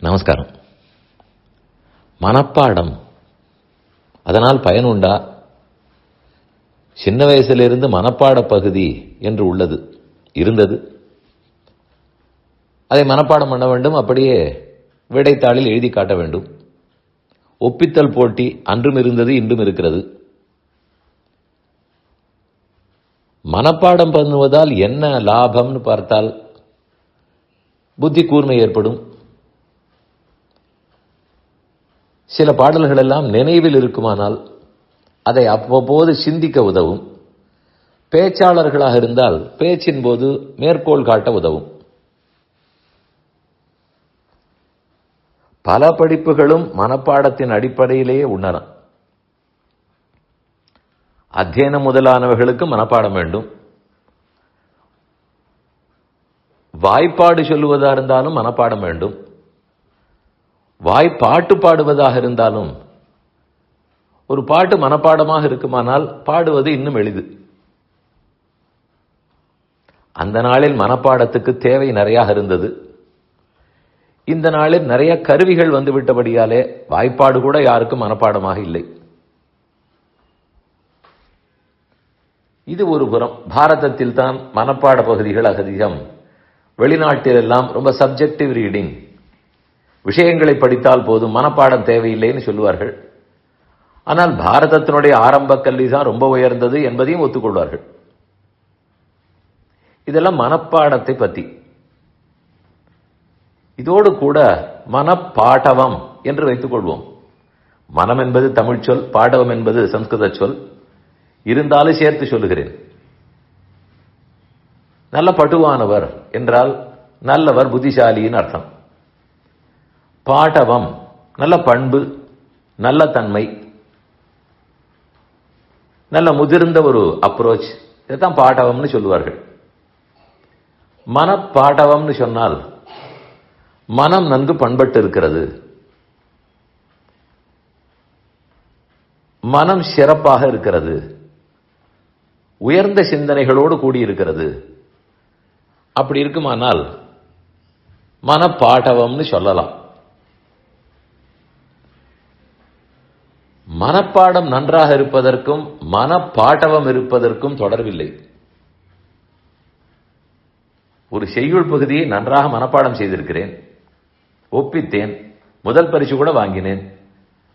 நமஸ்காரம். மனப்பாடம். அதனால் பயன் உண்டா சின்ன வயசிலிருந்து மனப்பாட பகுதி என்று உள்ளது. இருந்தது. அதை மனப்பாடம் பண்ண வேண்டும். அப்படியே விடைத்தாளில் எழுதி காட்ட வேண்டும். ஒப்பித்தல் போட்டி அன்றும் இருந்தது இன்றும் இருக்கிறது. மனப்பாடம் பண்ணுவதால் என்ன லாபம்னு பார்த்தால் புத்தி கூர்மை ஏற்படும். சில பாடல்கள் எல்லாம் நினைவில் இருக்குமானால் அதை அவ்வப்போது சிந்திக்க உதவும். பேச்சாளர்களாக இருந்தால் பேச்சின் போது மேற்கோள் காட்ட உதவும். பல படிப்புகளும் மனப்பாடத்தின் அடிப்படையிலேயே உண்டன அத்தியனம் முதலானவர்களுக்கு மனப்பாடம் வேண்டும். வாய்ப்பாடு சொல்லுவதா இருந்தாலும் மனப்பாடம் வேண்டும். வாய்ப்பாட்டு பாடுவதாக இருந்தாலும் ஒரு பாட்டு மனப்பாடமாக இருக்குமானால் பாடுவது இன்னும் எளிது. அந்த நாளில் மனப்பாடத்துக்கு தேவை நிறையாக இருந்தது. இந்த நாளில் நிறைய கருவிகள் வந்துவிட்டபடியாலே வாய்ப்பாடு கூட யாருக்கும் மனப்பாடமாக இல்லை. இது ஒரு புறம். பாரதத்தில் தான் மனப்பாட பகுதிகள் அதிகம். வெளிநாட்டில் எல்லாம் ரொம்ப சப்ஜெக்டிவ் ரீடிங் விஷயங்களை படித்தால் போதும் மனப்பாடம் தேவையில்லைன்னு சொல்லுவார்கள். ஆனால் பாரதத்தினுடைய ஆரம்ப கல்வி தான் ரொம்ப உயர்ந்தது என்பதையும் ஒத்துக்கொள்வார்கள். இதெல்லாம் மனப்பாடத்தை பற்றி இதோடு கூட மனப்பாடவம் என்று வைத்துக் கொள்வோம். மனம் என்பது தமிழ் சொல் பாடவம் என்பது சம்ஸ்கிருத சொல். இருந்தாலும் சேர்த்து சொல்லுகிறேன். நல்ல பட்டுவானவர் என்றால் நல்லவர் புத்திசாலின்னு அர்த்தம். பாடவம் நல்ல பண்பு நல்ல தன்மை நல்ல முதிர்ந்த ஒரு அப்ரோச் இதைத்தான் பாடவம்னு சொல்லுவார்கள். மனப்பாடவம்னு சொன்னால் மனம் நன்கு பண்பட்டு இருக்கிறது. மனம் சிறப்பாக இருக்கிறது. உயர்ந்த சிந்தனைகளோடு கூடியிருக்கிறது. அப்படி இருக்குமானால் மனப்பாடவம்னு சொல்லலாம். மனப்பாடம் நன்றாக இருப்பதற்கும் மனப்பாட்டவம் இருப்பதற்கும் தொடர்பில்லை. ஒரு செய்யுள் பகுதியை நன்றாக மனப்பாடம் செய்திருக்கிறேன். ஒப்பித்தேன். முதல் பரிசு கூட வாங்கினேன்.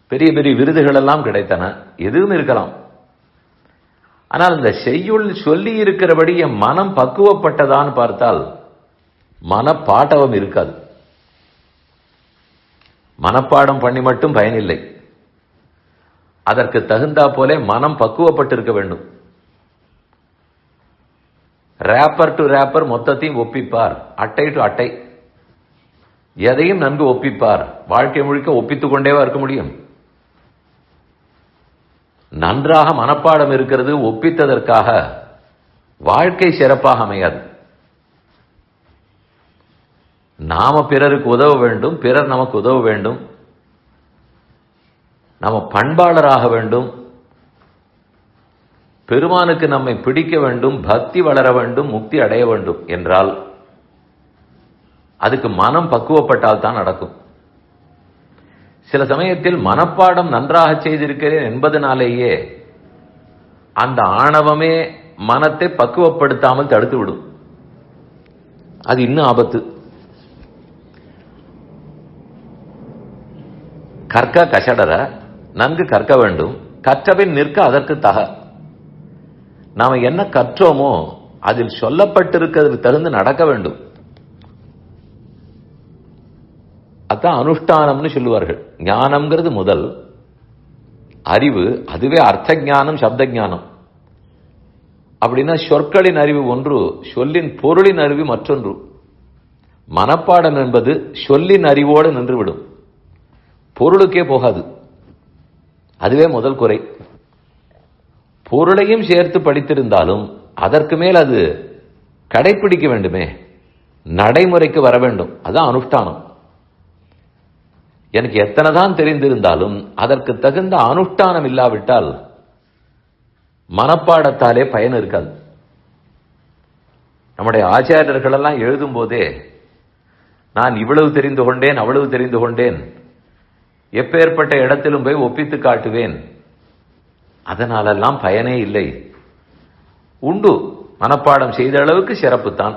பெரிய பெரிய விருதுகள் எல்லாம் கிடைத்தன. எதுவும் இருக்கலாம். ஆனால் இந்த செய்யுள் சொல்லி இருக்கிறபடி என் மனம் பக்குவப்பட்டதான்னு பார்த்தால் மனப்பாட்டவம் இருக்காது. மனப்பாடம் பண்ணி மட்டும் பயனில்லை. அதற்கு தகுந்தா போலே மனம் பக்குவப்பட்டிருக்க வேண்டும். ரேப்பர் டு ரேப்பர் மொத்தத்தையும் ஒப்பிப்பார். அட்டை டு அட்டை. எதையும் நன்கு ஒப்பிப்பார். வாழ்க்கை முழுக்க ஒப்பித்துக் கொண்டேவா இருக்க முடியும். நன்றாக மனப்பாடம் இருக்கிறது ஒப்பித்ததற்காக. வாழ்க்கை சிறப்பாக அமையாது. நாம பிறருக்கு உதவ வேண்டும். பிறர் நமக்கு உதவ வேண்டும். நம்ம பண்பாளராக வேண்டும். பெருமானுக்கு நம்மை பிடிக்க வேண்டும் பக்தி வளர வேண்டும் முக்தி அடைய வேண்டும் என்றால் அதுக்கு மனம் பக்குவப்பட்டால் தான் நடக்கும். சில சமயத்தில் மனப்பாடம் நன்றாக செய்திருக்கிறேன் என்பதனாலேயே அந்த ஆணவமே மனத்தை பக்குவப்படுத்தாமல் தடுத்து விடும் அது இன்னும் ஆபத்து. கற்க கசடர நன்கு கற்க வேண்டும். கற்றபின் நிற்க அதற்கு தக. நாம என்ன கற்றோமோ அதில் சொல்லப்பட்டிருக்கிறது தகுந்து நடக்க வேண்டும். அதான் அனுஷ்டானம்னு சொல்லுவார்கள். ஞானம்ங்கிறது முதல். அறிவு அதுவே அர்த்த ஞானம் சப்த ஞானம் அப்படின்னா சொற்களின் அறிவு ஒன்று சொல்லின் பொருளின் அறிவு மற்றொன்று. மனப்பாடம் என்பது சொல்லின் அறிவோடு நின்றுவிடும். பொருளுக்கே போகாது. அதுவே முதல் குறை. பொருளையும் சேர்த்து படித்திருந்தாலும் அதற்கு மேல் அது கடைபிடிக்க வேண்டுமே. நடைமுறைக்கு வர வேண்டும். அதான் அனுஷ்டானம். எனக்கு எத்தனை தான் தெரிந்திருந்தாலும் அதற்கு தகுந்த அனுஷ்டானம் இல்லாவிட்டால் மனப்பாடத்தாலே பயன் இருக்காது. நம்முடைய ஆச்சாரியர்கள் எல்லாம் எழுதும் போதே நான் இவ்வளவு தெரிந்து கொண்டேன் அவ்வளவு தெரிந்து கொண்டேன் எப்பேற்பட்ட இடத்திலும் போய் ஒப்பித்து காட்டுவேன். அதனாலெல்லாம் பயனே இல்லை. உண்டு. மனப்பாடம் செய்த அளவுக்கு சிறப்புத்தான்.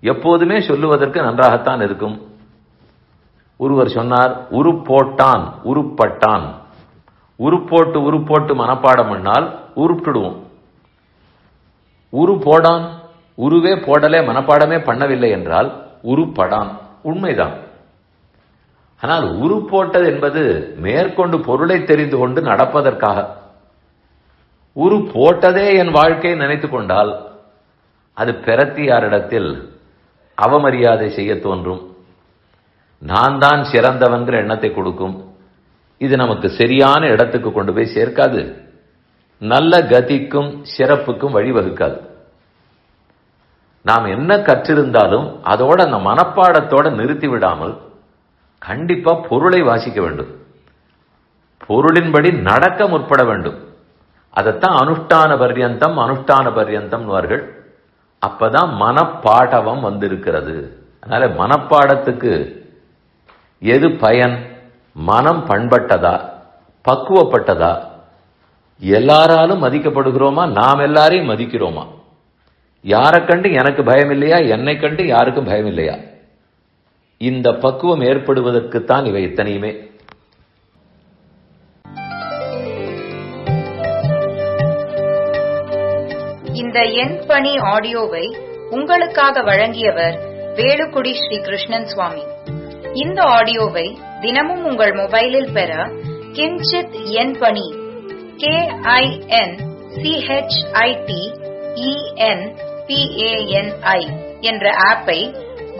எப்போதுமே சொல்லுவதற்கு நன்றாகத்தான் இருக்கும். ஒருவர் சொன்னார் உருப்போட்டான் உருப்பட்டான். உருப்போட்டு உருப்போட்டு மனப்பாடம் பண்ணால் உருப்பிடுவோம். உரு போடான் உருவே போடலே மனப்பாடமே பண்ணவில்லை என்றால் உருப்படான். உண்மைதான். ஆனால் உரு போட்டது என்பது மேற்கொண்டு பொருளை தெரிந்து கொண்டு நடப்பதற்காக. உரு போட்டதே என் வாழ்க்கையை நினைத்துக் கொண்டால் அது பிரத்தியாரிடத்தில் அவமரியாதை செய்ய தோன்றும். நான் தான் சிறந்தவன்கிற எண்ணத்தை கொடுக்கும். இது நமக்கு சரியான இடத்துக்கு கொண்டு போய் சேர்க்காது. நல்ல கதிக்கும் சிறப்புக்கும் வழிவகுக்காது. நாம் என்ன கற்றிருந்தாலும் அதோட அந்த மனப்பாடத்தோட நிறுத்தி விடாமல் கண்டிப்பா பொருளை வாசிக்க வேண்டும். பொருளின்படி நடக்க முற்பட வேண்டும். அதைத்தான் அனுஷ்டான பர்யந்தம் அனுஷ்டான பர்யந்தம்வார்கள் அப்பதான் மனப்பாடவம் வந்திருக்கிறது. அதனால மனப்பாடத்துக்கு எது பயன்? மனம் பண்பட்டதா? பக்குவப்பட்டதா? எல்லாராலும் மதிக்கப்படுகிறோமா? நாம் எல்லாரையும் மதிக்கிறோமா? யாரை கண்டு எனக்கு பயம் இல்லையா என்னை கண்டு யாருக்கும் பயம் இல்லையா இந்த பக்குவம் ஏற்படுவதற்குத்தான் இவை இத்தனையுமே. இந்த என் பணி ஆடியோவை உங்களுக்காக வழங்கியவர் வேலுக்குடி ஸ்ரீ கிருஷ்ணன் சுவாமி. இந்த ஆடியோவை தினமும் உங்கள் மொபைலில் பெற கிஞ்சித் எண் பணி கே ஐ என் சிஹெச்ஐடி இஎன் பிஏஎன்ஐ என்ற ஆப்பை